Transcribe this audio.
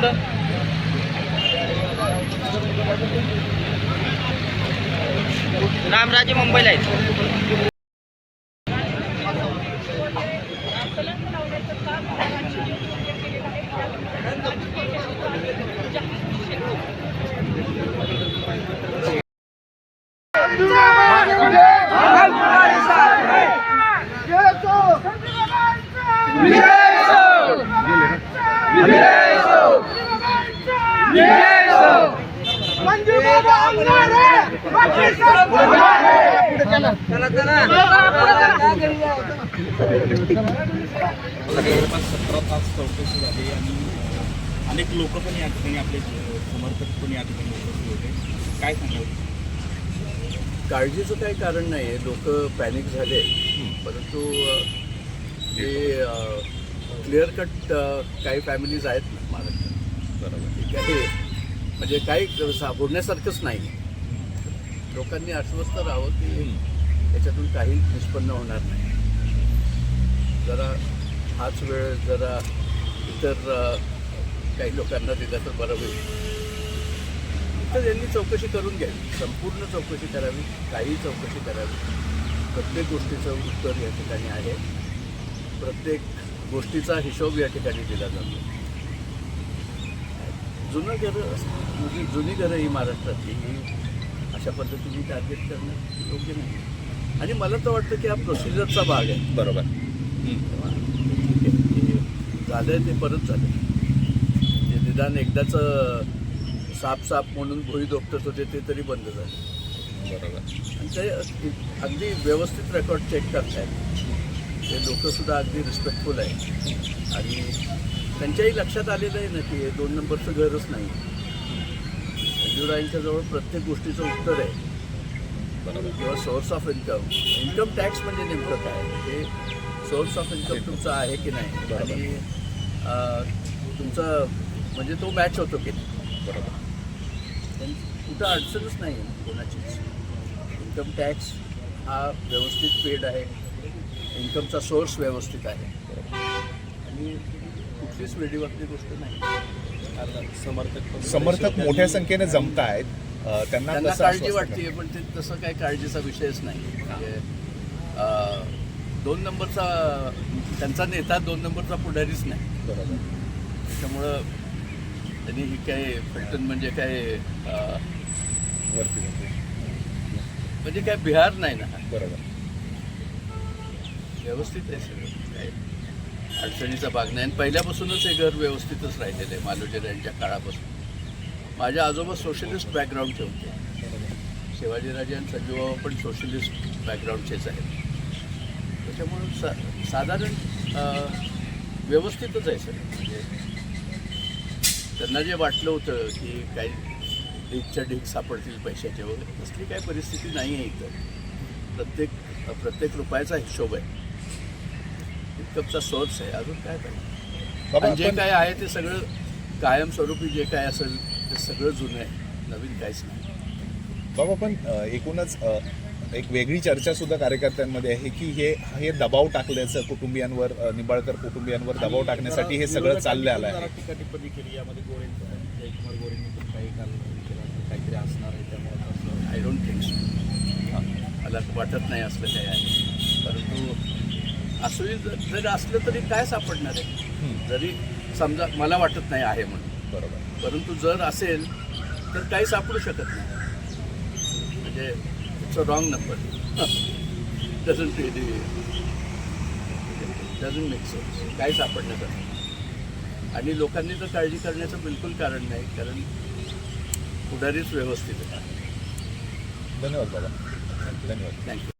पुढं. रामराजे मुंबईला आहेत. जवळपास सतरा तास चौकशी झाली आणि अनेक लोक पण या ठिकाणी आपले समर्थक पण या ठिकाणी उपस्थित होते काय सांगाल काळजीचं काही कारण नाही आहे लोक पॅनिक झाले. परंतु ते जे क्लिअर कट काही फॅमिलीज आहेत. ना आहे. म्हणजे काही बोलण्यासारखंच नाही. लोकांनी आश्वस्त राहावं की याच्यातून काही निष्पन्न होणार नाही. जरा हाच वेळ जरा इतर काही लोकांना दिला तर बरं होईल. तर यांनी चौकशी करून घ्यावी. संपूर्ण चौकशी करावी काही चौकशी करावी. प्रत्येक गोष्टीचं उत्तर या ठिकाणी आहे. प्रत्येक गोष्टीचा हिशोब या ठिकाणी दिला जातो. जुनं घरं जुनी जुनी घरं ही महाराष्ट्रातली ही अशा पद्धतीने टार्गेट करणं योग्य नाही. आणि मला तर वाटतं की हा प्रोसिजरचा भाग आहे. बरोबर. झालं ते परत झालं ते निदान एकदाचं साप साप म्हणून भुई दोपटत होते ते तरी बंद झालं. बरोबर. आणि ते अगदी व्यवस्थित रेकॉर्ड चेक करतायत. ते लोकंसुद्धा अगदी रिस्पेक्टफुल आहे आणि त्यांच्याही लक्षात आलेलं आहे ना की हे दोन नंबरचं घरच नाही. मंजुराईंच्या जवळ प्रत्येक गोष्टीचं उत्तर आहे. बरोबर? किंवा source of income income tax म्हणजे नेमकं काय? हे सोर्स ऑफ इन्कम तुमचा आहे की नाही. आणि तुमचा म्हणजे तो मॅच होतो की नाही? बरोबर. कुठं अडचणच नाही आहे कोणाचीच. इन्कम टॅक्स हा व्यवस्थित पेड आहे. इन्कमचा सोर्स व्यवस्थित आहे. आणि कुठलीच वेडीवाकडी गोष्ट नाही. समर्थक समर्थक मोठ्या संख्येने जमत आहेत त्यांना काळजी वाटते पण ते तसं काही काळजीचा विषयच नाही. म्हणजे दोन नंबरचा त्यांचा नेता दोन नंबरचा पुढारीच नाही. त्याच्यामुळं त्यांनी ही काय फलटण म्हणजे काय वरती. म्हणजे काय बिहार नाही ना. बरोबर. व्यवस्थित आहे सगळं. अडचणीचा भाग नाही. आणि पहिल्यापासूनच हे घर व्यवस्थितच राहिलेलं आहे मालोजर यांच्या काळापासून. माझ्या आजोबा सोशलिस्ट बॅकग्राऊंडचे होते. शिवाजीराजे आणि संजूबाबा पण सोशलिस्ट बॅकग्राऊंडचेच आहेत. त्याच्यामुळं सा साधारण व्यवस्थितच आहे सर म्हणजे त्यांना जे वाटलं होतं की काही ढीकच्या ढीक सापडतील पैशाचे वगैरे तसली काही परिस्थिती नाही आहे इथं. प्रत्येक प्रत्येक रुपयाचा हिशोब आहे. इन्कमचा सोर्स आहे अजून काय पाहिजे? जे काय आहे ते सगळं कायमस्वरूपी जे काय असेल ते सगळं जुनं आहे नवीन काहीच नाही. बाबा पण एकूणच एक वेगळी चर्चा सुद्धा कार्यकर्त्यांमध्ये आहे की हे हे दबाव टाकल्याचं कुटुंबियांवर निंबाळकर कुटुंबियांवर दबाव टाकण्यासाठी हे सगळं चाललं आलं आहे. टीका टिप्पणी केली यामध्ये गोरे जयकुमार गोरेंनी पण काही काल केलं असेल, काहीतरी असणार आहे त्यामुळे आय डोंट थिंक सो मला वाटत नाही असलं काही आहे. परंतु असंही जर जर असलं तरी काय सापडणार आहे? जरी समजा मला वाटत नाही आहे म्हणून. बरोबर. परंतु जर असेल तर काही सापडू शकत नाही. म्हणजे it's a wrong number doesn't really doesn't make sense काही सापडण्याचं आणि लोकांनी तर काळजी करण्याचं बिलकुल कारण नाही कारण पुढारीच व्यवस्थित आहे. धन्यवाद बाबा. धन्यवाद. थँक्यू